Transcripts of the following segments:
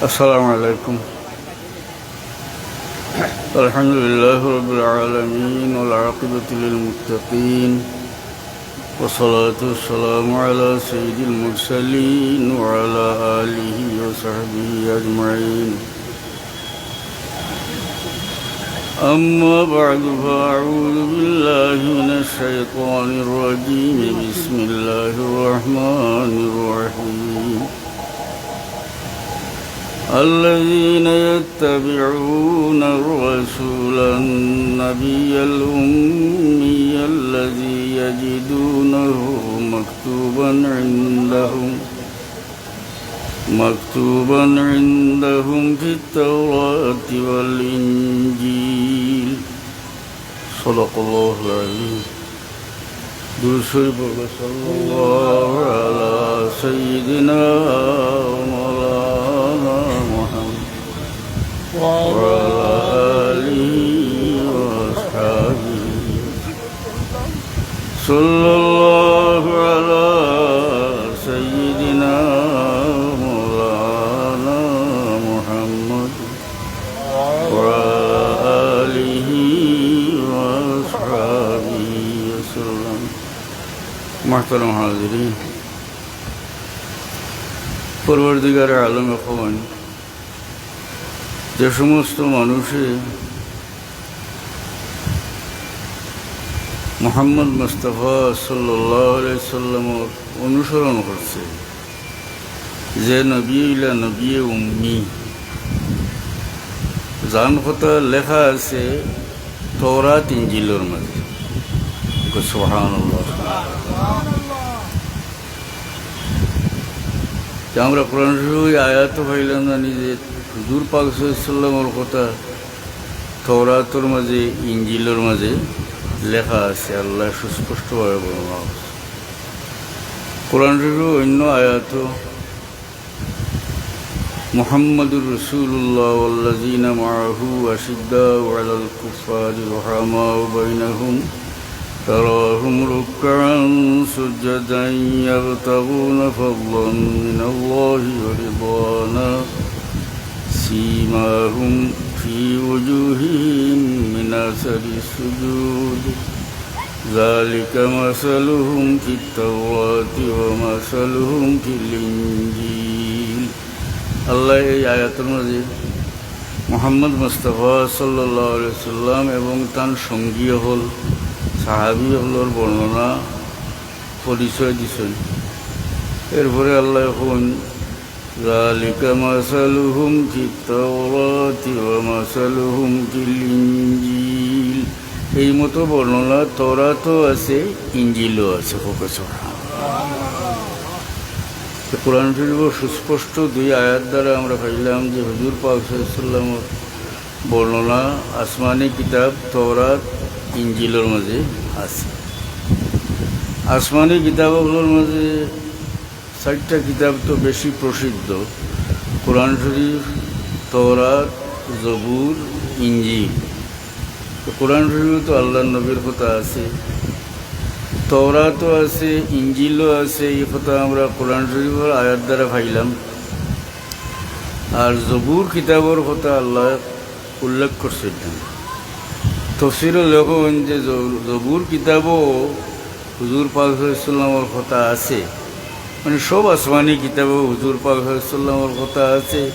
السلام عليكم. الحمد لله رب العالمين والعاقبة للمتقين والصلاة والسلام على سيد المرسلين وعلى آله وصحبه أجمعين. أما بعد فأعوذ بالله من الشيطان الرجيم. بسم الله الرحمن الرحيم. الذين يتبعون الرسول النبي الأمي الذي يجدونه مكتوبا عندهم مكتوبا عندهم في التوراة والإنجيل صدق الله العظيم دوسري صلى الله على سيدنا صلى الله على سيدنا مولانا محمد وعلى آله وأصحابه وسلم محترم حاضرين পরবর্তীকারে আলম এখন যে সমস্ত মানুষে মোহাম্মদ মুস্তফা সাল্লাহ সাল্লামর অনুসরণ করছে যে নবী ইলা নবী উম্মি। যান কথা লেখা আছে তরাত ইঞ্জিলের মাঝে। আমরা কোরআন আয়াত পাইলাম না নিজে, হুজুর পাক সাল্লামর কথা তৌরাতর মাঝে ইঞ্জিলের মাঝে। লেখা আছে আল্লাহ সুস্পষ্টভাবে বর্ণনা আছে কোরআন শরীফ অন্য আয়াত محمد رسول الله والذين معه أشداء على الكفار رحماء بينهم تراهم ركعا سجدا يبتغون فضلا من الله ورضوانا سيماهم في وجوههم من أثر السجود ذلك مثلهم في التوراة ومثلهم في الإنجيل আল্লাহ এই আয়াতের মাঝে মোহাম্মদ মুস্তফা সাল্লাহ সাল্লাম এবং তার সঙ্গীয় হল সাহাবি হলর বর্ণনা পরিচয় দিছেন এরপরে আল্লাহ এখন ذلك مثلهم في التوراة ومثلهم في الإنجيل এই মতো বর্ণনা তরাতও আছে ইঞ্জিলও আছে ফোকাস কোরআন শরীফ সুস্পষ্ট দুই আয়াত দ্বারা আমরা পাইলাম যে হুজুর পাকসাল্লামর বর্ণনা আসমানি কিতাব তওরাত ইঞ্জিলের মাঝে আছে আসমানি কিতাবগুলোর মাঝে চারটা কিতাব তো বেশি প্রসিদ্ধ। কোরআন শরীফ, তওরাত, জবুর ইঞ্জিল তো কোরআন শরীফ তো আল্লাহ নবীর কথা আছে। তওরাতও আছে ইঞ্জিলও আছে, এই কথা আমরা কোরআন শরীফের আয়াত দ্বারা পাইলাম। আর জবুর কিতাবর কথা আল্লাহ উল্লেখ করছিলেন তফসিরও লেখন যে জবুর কিতাবও হুজুর পাকসাল্লামর কথা আছে। মানে সব আসমানি কিতাবও হুজুর পাকসাল্লামর কথা আছে।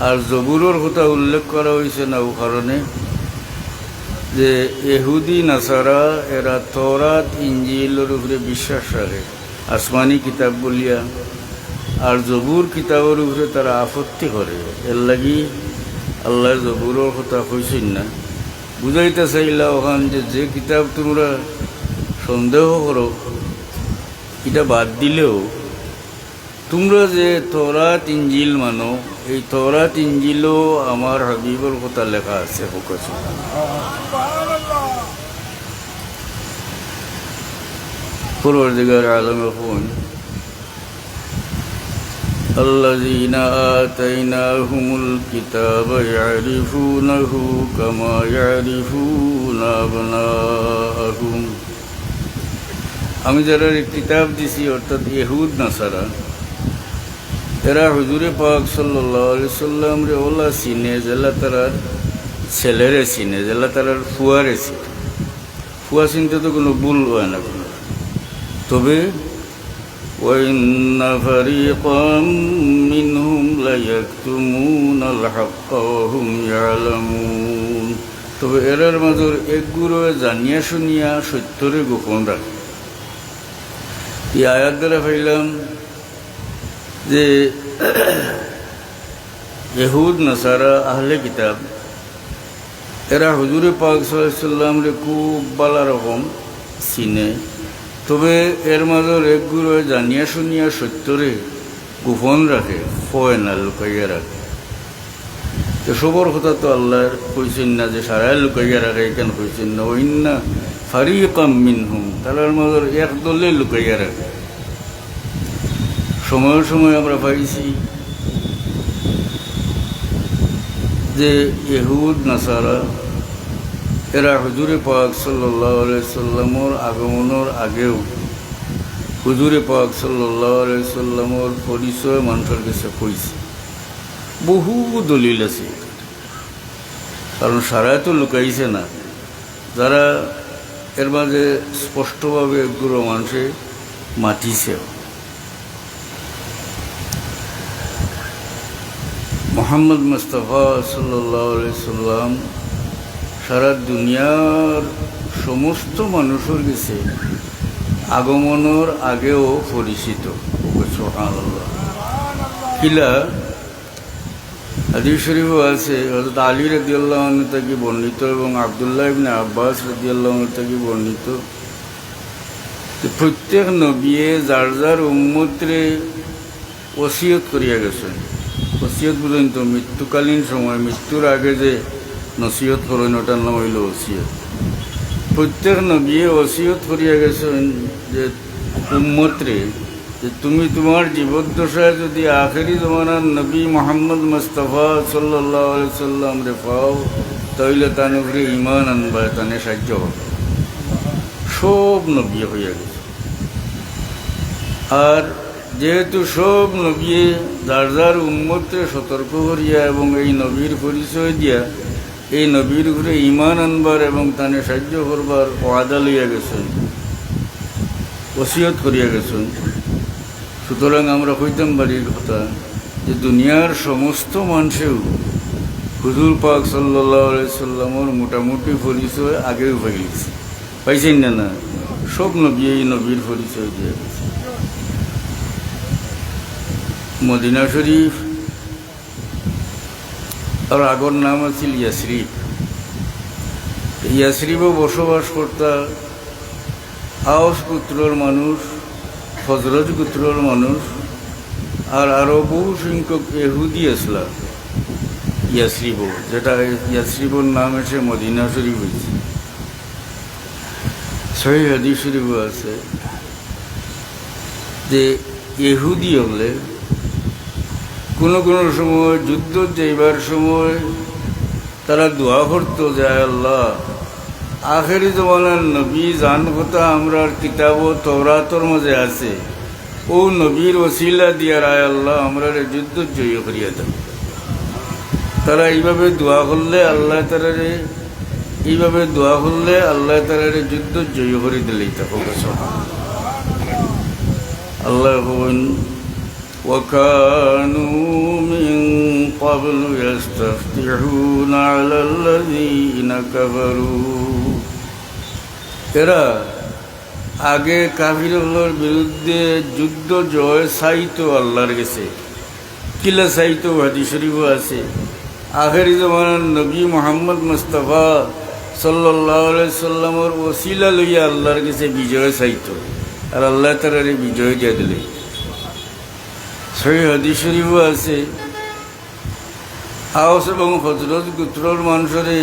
আর জবুরের কথা উল্লেখ করা হয়েছে না ও কারণে। যে এহুদি নাসারা, এরা তরাত ইঞ্জিলের উপরে বিশ্বাস রাখে, আসমানি কিতাব বলিয়া। আর জবুর কিতাবের উপরে তারা আপত্তি করে। এর লাগি আল্লাহ জবুরের কথা কইছেন না। বুঝাইতে চাইলা ওখান যে যে কিতাব তোমরা সন্দেহ করো এটা বাদ দিলেও তোমরা যে তরাত ইঞ্জিল মানো এই তরাত ইঞ্জিলও আমার হাবিবর কথা লেখা আছে ফোকাস পূর্বদিগার আলম ফোন الذين آتيناهم الكتاب يعرفونه كما يعرفون أبناءهم আমি যারা কিতাব দিছি অর্থাৎ ইহুদ নাসারা এরা হুজুরে পাক সাল্লাহ সাল্লাম রে ওলা চিনে জেলা তারার ছেলেরে চিনে জেলা তারার ফুয়ারে চিনে ফুয়া চিনতে তো কোনো ভুল হয় না কোনো তবে وإن فريقا منهم ليكتمون الحق وهم يعلمون তবে এরার মাজর একগুলো জানিয়া শুনিয়া সত্যরে গোপন রাখে এই আয়াত দ্বারা পাইলাম যে ইহুদ, নাসারা, আহলে কিতাব, এরা হুজুরে পাক সাল্লাম রে খুব বালা রকম চিনে। তবে এর মাজর একগুলো জানিয়া শুনিয়া সত্যরে গোপন রাখে, ফয় না লুকাইয়া রাখে। তো সবর কথা তো আল্লাহর কইছেন না যে সারাই লুকাইয়া রাখে কেন কইছেন না ওই না ফারি কাম মিনহুম। তারার মাজর এক দলে লুকাইয়া রাখে। সময় সময় আমরা পাইছি যে ইহুদ, নাসারা, এরা হুজুরে পাক সাল্লাহ সাল্লামর আগমনের আগেও হুজুরে পাক সাল্লাহ সাল্লামর পরিচয় মানুষের কাছে কইছে। বহু দলিল আছে। কারণ সারাই তো লুকাইছে না। যারা এর মাঝে স্পষ্টভাবে একগুলো মানুষে মাতিছেও মোহাম্মদ মুস্তফা সাল্লাম সারা দুনিয়ার সমস্ত মানুষের কাছে আগমনের আগেও পরিচিত। কিলা হাদিস শরীফও আছে হজরত আলী রদিয়াল্লাহ থেকে বর্ণিত এবং আবদুল্লাহ ইবনে আব্বাস রদিয়াল্লাহ থেকে বর্ণিত। প্রত্যেক নবিয়ে যার যার উম্মতরে ওসিয়ত করিয়া গেছেন। ওসিয়ত পর্যন্ত মৃত্যুকালীন সময়, মৃত্যুর আগে যে নসিহত করেন, ওটার নাম হইল ওসিয়ত। প্রত্যেক নবিয়ে ওসিয়ত করিয়া গেছেন যে উম্মতরে যে তুমি তোমার জীবদ্দশায় যদি আখেরি জমানার নবী মোহাম্মদ মুস্তফা সাল্লাহ সাল্লাম রে পাও, তাইলে তার উপরে ইমান আনবা তানে সাহায্য হবে। সব নবী হইয়া গেছে। আর যেহেতু সব নবী যার যার উন্মতরে সতর্ক করিয়া এবং এই নবীর পরিচয় দিয়া এই নবীর উপরে ইমান আনবার এবং তানে সাহায্য করবার ওয়াদা লইয়া গেছেন, ওসিয়ত করিয়া গেছেন। সুতরাং আমরা কইতাম বাড়ির কথা যে দুনিয়ার সমস্ত মানুষেও হুজুর পাক সাল্লাহ সাল্লামর মোটামুটি পরিচয় আগেও পাইছে পাইছেন না না? সব নবী এই নবীর পরিচয় দিয়ে গেছে। মদিনা শরীফ আর আগর নাম আছিল ইয়াসরিফ। ইয়াসরিফও বসবাস করতা আওস পুত্রর মানুষ। ফজরজ গোত্রর মানুষ আর আরও বহু সংখ্যক এহুদি আসলা, ইয়াসরিব, যেটা ইয়াসরিবর নাম এসে মদিনা শরীফ হয়েছে। সহি হাদি শরীফও আছে যে এহুদি হলে কোনো কোনো সময় যুদ্ধ যাইবার সময় তারা দোয়া করতো যে আল্লাহ আখেরি জমানার নবী জান কথা আমরা কিতাব তৌরাতর মাঝে আছে। ও নবীর ওসিলা দিয়া রায় আল্লাহ আমরা যুদ্ধ জয় করিয়া দাও তারা এইভাবে দোয়া করলে আল্লাহ তারারে এইভাবে দোয়া করলে আল্লাহ তারারে যুদ্ধ জয় করে দিলেই তা আল্লাহ وكانوا من قبل يستفتحون على الذين كفروا এরা আগে কাফিরগুলোর বিরুদ্ধে যুদ্ধ জয় চাইতো আল্লাহর গেছে কিলা চাইতো হাদি শরীফও আছে আখেরি জমানার নবী মোহাম্মদ মুস্তফা সাল্লাহ সাল্লামর ওসিলা লইয়া আল্লাহর কাছে বিজয় চাইতো আর আল্লাহ তারারে বিজয় দিয়ে দিলে সহি হাদি শরীফও আছে আওস এবং হজরত গুত্রর মানুষরে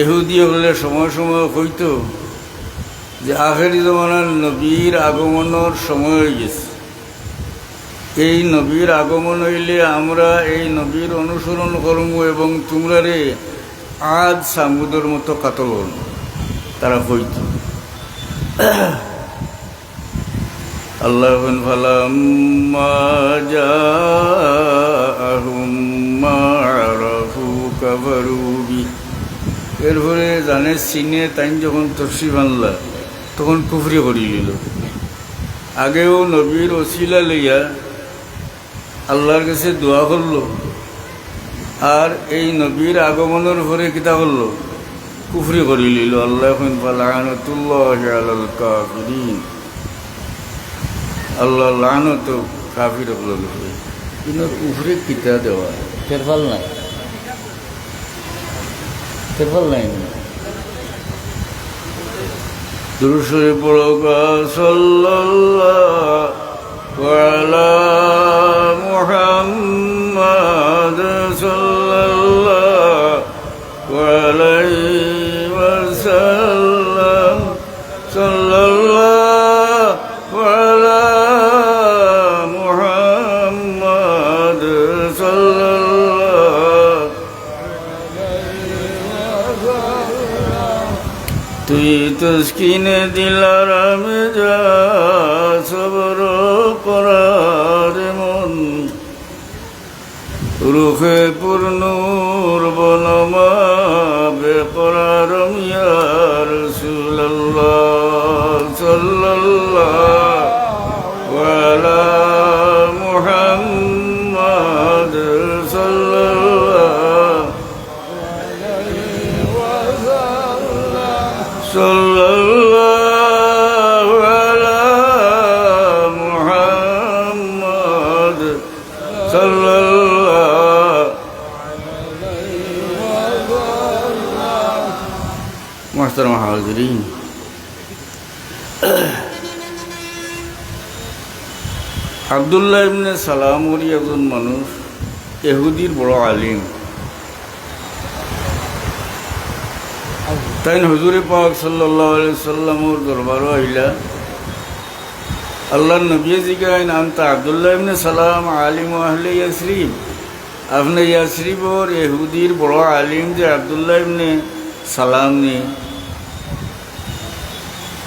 ইহুদি হলে সময় সময় হইতো। যে আখেরি জমানার নবীর আগমনের সময় হয়ে গেছে। এই নবীর আগমন হইলে আমরা এই নবীর অনুসরণ করব এবং তোমরা রে আজ সামুদের মতো কাতল তারা হইত। আল্লাহ ফালাম্মা জাআহুম মা আরাফু কাফারু বি। এরপরে জানে সিনে তাই যখন তসি বানলা, তখন কুফরি করি নিল আগেও নবীর ওসিলা লইয়া আল্লাহর কাছে দোয়া করল, আর এই নবীর আগমনের পরে কিতা করল, কুফরি করি লিল আল্লাহ এখন লানতুল্লাহ আলাল কাফিরিন। আল্লাহ লানত কাফির হলো কিন্তু কুফরি কিতা দেওয়া? তেরফল নাই। তেরফল নাই। সাল্লাল্লাহু মুহাম্মাদ সাল্লাল্লাহু তস্কিনে দিলার আমি যা সবর করার মন। রুখে পূর্ণুর বনমা বেকরার মিয়ার صلى الله محترم حاضرين আবদুল্লাহ ইবনে সালামরি একজন মানুষ এহুদির বড় আলিম তাই হজুরে পাক সাল্লাহ সাল্লামর দরবারও আইলা আল্লাহ নবী জিগাইন আন্তা আবদুল্লাহ ইবনে সালাম আলিম আহলে ইয়াসরিব আপনি ইয়াসরিবর এহুদির বড় আলিম যে আবদুল্লাহ ইবনে সালাম নি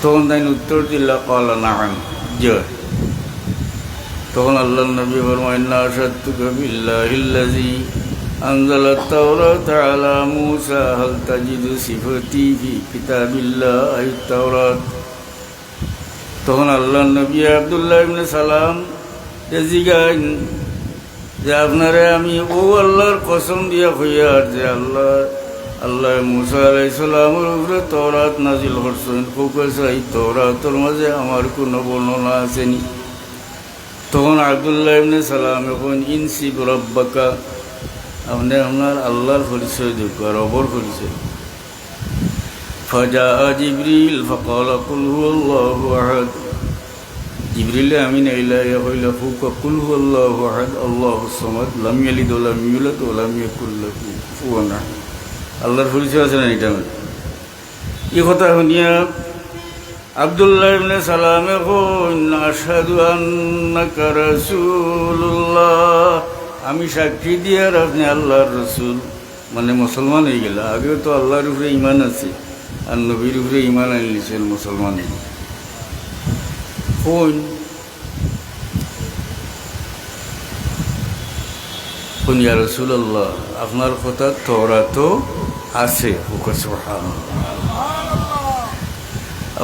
তখন তাই উত্তর দিল্লা কলা নাহান জয় তখন আল্লাহ নবী ফরমাইন্না আসাদুকা বিল্লাহিল্লাজি أنزل التوراة على موسى هل تجد صفتي في كتاب الله أي التوراة তখন আল্লাহ নবী আবদুল্লাহ ইবনে সালাম জিগাইন যে আপনারে আমি, ও আল্লাহর কসম দিয়া হইয়ার যে আল্লাহ আল্লাহ মুসা আলাইসালামের উপরে তরাত নাজিল করছেন। ফোকাস এই তরাতর মাঝে আমার কোনো বর্ণনা আসেনি। তখন আবদুল্লাহ ইবনে সালাম এখন ইনসিব রব্বাকা আপনি আপনার আল্লাহর পরিচয় আর অবর পরিচয় জিবরিল ফকল কুল হুয়াল্লাহু আহাদ জিবরিল আমিন ইলা ইয়া কইলা ফুক কুল হুয়াল্লাহু আহাদ আল্লাহু সামাদ লাম ইয়ালিদ ওয়া লাম ইউলাদ ওয়া লাম ইয়াকুল লাহু কুফুয়ান আহাদ আল্লাহর পরিচয় আছে না এটা? এই কথা শুনিয়া আবদুল্লাহ ইবনে সালামে কইন আশহাদু আন্নাকা রাসূলুল্লাহ। আমি সাক্ষী দিয়ে আর আপনি আল্লাহর রসুল। মানে মুসলমান হয়ে গেল। আগেও তো আল্লাহর উপরে ইমান আছে। আর নবীর উপরে ইমান আনলিছেন মুসলমান কোন কোন ইয়া রসুল আল্লাহ আপনার কথা তোরা তো আছে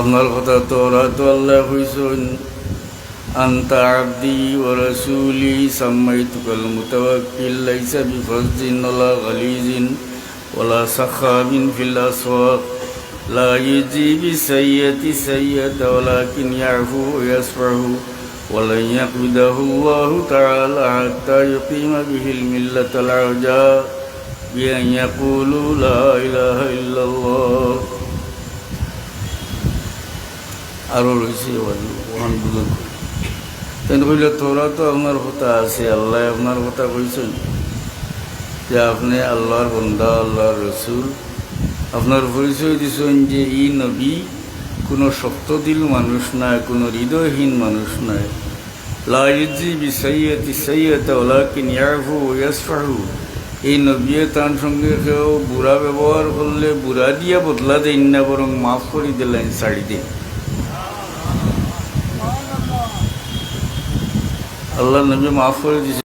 আপনার কথা তোরা তো আল্লাহ হইছেন أنت عبدي ورسولي سميتك المتوكل ليس بفظ ولا غليظ ولا سخاب في الأسواق لا يجزي بالسيئة سيئة ولكن يعفو ويصفح ولن يقبضه الله تعالى حتى يقيم به الملة العوجاء بأن يقولوا لا إله إلا الله আরও রয়েছে ওয়ান বুঝুন তেন কইলে তোরা তো আপনার কথা আছে আল্লাহ আপনার কথা কইছেন যে আপনি আল্লাহর বন্দা আল্লাহর রসুল আপনার পরিচয় দিছেন যে ই নবী কোনো শক্তদিল মানুষ নাই, কোনো হৃদয়হীন মানুষ নাই। লাইজি বিসাইয়াতি সাইয়াতা ওলাকিন ইয়াফু ইয়াসফাহু। এই নবীয়ে তার সঙ্গে কেউ বুড়া ব্যবহার করলে বুড়া দিয়া বদলা দেন না, বরং মাফ করে দিলেন শাড়ি আল্লাহ নবী মাফ করে দিয়েছে